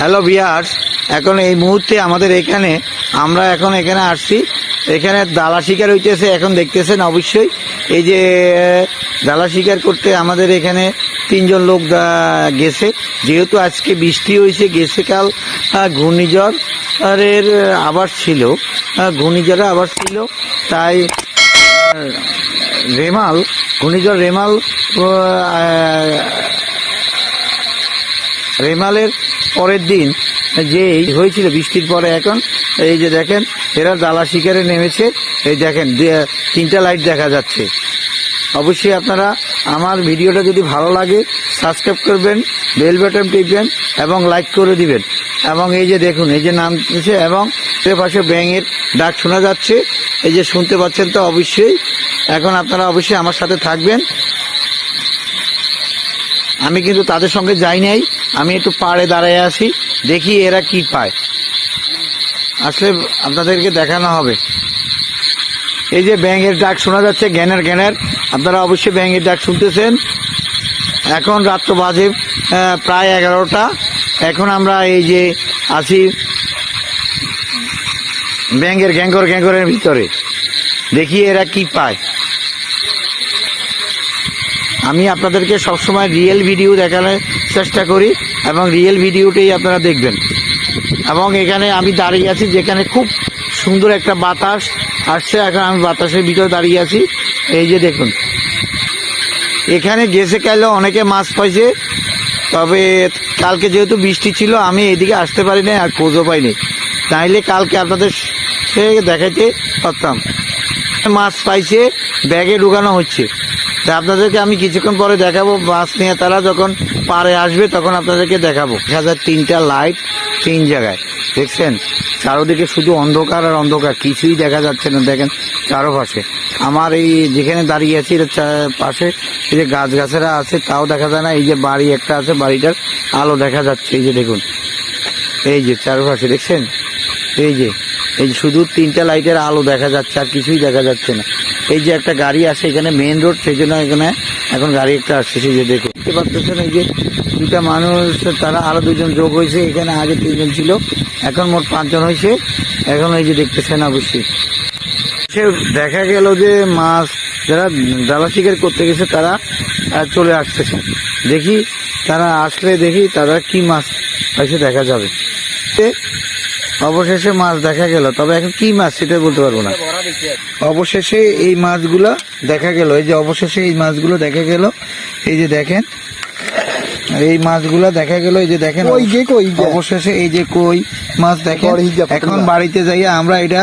Hello বিয়ার্স এখন এই মুহূর্তে আমাদের এখানে আমরা এখন এখানে আসছি। এখানে দালা শিকার হইতেছে এখন দেখতেছেন অবশ্যই। এই যে দালা শিকার করতে আমাদের এখানে তিনজন লোক গেছে। যেহেতু আজকে বৃষ্টি হয়েছে গেছে কাল আহ, ঘূর্ণিঝড় এর আবার ছিল। আহ, ঘূর্ণিঝড়ে আবার ছিল। তাই রেমাল ঘূর্ণিঝড় রেমাল রেমালের পরের দিন যে হয়েছিল বৃষ্টির পরে এখন, এই যে দেখেন, এরা দালা শিকারে নেমেছে। এই দেখেন তিনটা লাইট দেখা যাচ্ছে। অবশ্যই আপনারা আমার ভিডিওটা যদি ভালো লাগে, সাবস্ক্রাইব করবেন, বেল বাটন টিপবেন এবং লাইক করে দিবেন। এবং এই যে দেখুন, এই যে নামছে এবং এর পাশে ব্যাঙের ডাক শোনা যাচ্ছে। এই যে শুনতে পাচ্ছেন তো অবশ্যই। এখন আপনারা অবশ্যই আমার সাথে থাকবেন। আমি কিন্তু তাদের সঙ্গে যাই নাই। আমি একটু পাড়ে দাঁড়ায় আছি, দেখি এরা কি পায়। আসলে আপনাদেরকে দেখানো হবে। এই যে ব্যাঙের ডাক শোনা যাচ্ছে জ্ঞানের জ্ঞানের আপনারা অবশ্যই ব্যাঙের ডাক শুনতেছেন। এখন রাত্র বাজে প্রায় এগারোটা। এখন আমরা এই যে আছি ব্যাঙের গ্যাঙ্গর গ্যাঙ্গরের ভিতরে। দেখি এরা কি পায়। আমি আপনাদেরকে সবসময় রিয়েল ভিডিও দেখানোর চেষ্টা করি এবং রিয়েল ভিডিওটাই আপনারা দেখবেন। এবং এখানে আমি দাঁড়িয়ে আছি যেখানে খুব সুন্দর একটা বাতাস আসছে। এখন আমি বাতাসের ভিতরে দাঁড়িয়ে আছি। এই যে দেখুন। এখানে গেছে কাইলে অনেকে মাছ পাইছে। তবে কালকে যেহেতু বৃষ্টি ছিল, আমি এদিকে আসতে পারিনি আর খোঁজও পাইনি। তাইলে কালকে আপনাদের সে দেখাইতে পারতাম। মাছ পাইছে, ব্যাগে ঢুকানো হচ্ছে। তা আপনাদেরকে আমি কিছুক্ষণ পরে দেখাবো বাস নিয়ে তারা যখন পারে আসবে তখন আপনাদেরকে দেখাবো। হাজার তিনটা লাইট তিন জায়গায়। দেখছেন? চারোদিকে শুধু অন্ধকার আর অন্ধকার। কিছুই দেখা যাচ্ছে না। দেখেন চারোপাশে। আমার এই যেখানে দাঁড়িয়ে আছি পাশে এই যে গাছ গাছেরা আছে, তাও দেখা যায় না। এই যে বাড়ি একটা আছে, বাড়িটার আলো দেখা যাচ্ছে। এই যে দেখুন। এই যে চারপাশে, দেখছেন? এই যে, এই শুধু তিনটা লাইটের আলো দেখা যাচ্ছে, আর কিছুই দেখা যাচ্ছে না। এই যে একটা গাড়ি আসে এখানে মেইন রোড সেই জন্য এখানে এখন গাড়ি একটা আসছে সেই যে দেখুন। দেখতে পাচ্ছেন এই যে দুটা মানুষ, তারা আরও দুজন যোগ হয়েছে, এখানে আগে তিনজন ছিল, এখন মোট পাঁচজন হয়েছে। এখন এই যে দেখতেছেন অবশ্যই সে দেখা গেল যে মাছ যারা ডালা শিকার করতে গেছে, তারা চলে আসতেছে। দেখি তারা আসলে দেখি তারা কি মাছ পাইছে দেখা যাবে। অবশেষে মাছ দেখা গেল। তবে এখন কি মাছ সেটা বলতে পারব না। অবশেষে এই মাছগুলো দেখা গেল। এই যে অবশেষে এই মাছগুলো দেখা গেল। এই যে দেখেন এই মাছগুলো দেখা গেল। এই যে দেখেন ওই যে কই অবশেষে এই যে কই মাছ দেখেন। এখন বাড়িতে যাইয়া আমরা এটা